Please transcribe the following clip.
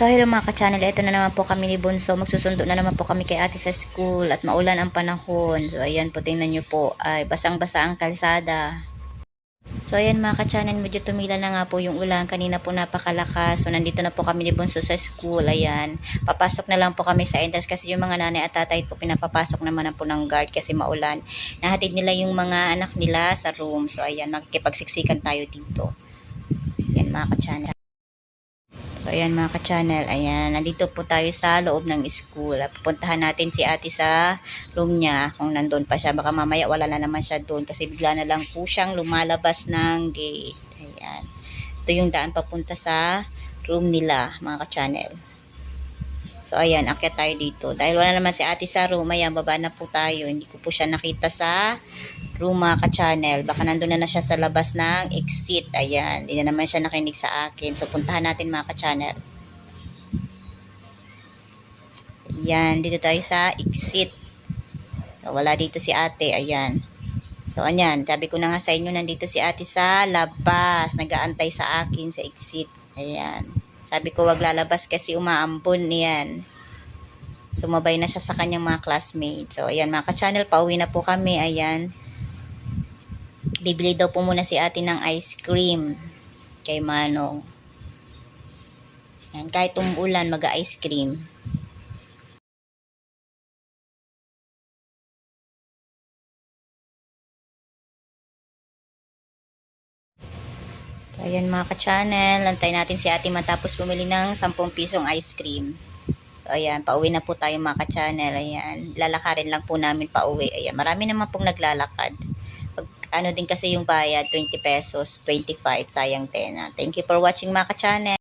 So hello mga ka-channel, ito na naman po kami ni Bunso. Magsusundo na naman po kami kay ate sa school at maulan ang panahon. So ayan po, tingnan nyo po, ay basang-basa ang kalsada. So ayan mga ka-channel, medyo tumila na nga po yung ulan. Kanina po napakalakas. So nandito na po kami ni Bunso sa school. Ayan, papasok na lang po kami sa entrance kasi yung mga nanay at tatay po pinapapasok naman na po ng guard kasi maulan. Nahatid nila yung mga anak nila sa room. So ayan, makikipagsiksikan tayo dito. Ayan mga ka-channel. So, ayan mga ka-channel. Ayan, nandito po tayo sa loob ng school. Pupuntahan natin si ate sa room niya kung nandun pa siya. Baka mamaya wala na naman siya doon kasi bigla na lang po siyang lumalabas ng gate. Ayan. Ito yung daan papunta sa room nila, mga ka-channel. So, ayan, akyat tayo dito. Dahil wala naman si ate sa room, ayan, baba na po tayo. Hindi ko po siya nakita sa room, mga ka-channel. Baka nandun na na siya sa labas ng exit. Ayan, hindi na naman siya nakinig sa akin. So, puntahan natin, mga ka-channel. Ayan, dito tayo sa exit. Wala dito si ate. Ayan. So, ayan. Sabi ko na nga sa inyo, nandito si ate sa labas. Nagaantay sa akin sa exit. Ayan. Sabi ko, wag lalabas kasi umaambon niyan. Sumabay na siya sa kanyang mga classmates. So, ayan mga ka-channel, pauwi na po kami. Ayan. Bibili daw po muna si ate ng ice cream kay Manong. Ayan, kahit umuulan, mag-ice cream. So, ayan mga ka-channel, antay natin si ate matapos bumili ng 10 pisong ice cream. So, ayan, pauwi na po tayo mga ka-channel. Ayan, lalakarin lang po namin pauwi. Ayan, marami naman pong naglalakad. Ano din kasi yung bayad, 20 pesos, 25, sayang 10. ah. Thank you for watching mga ka-channel.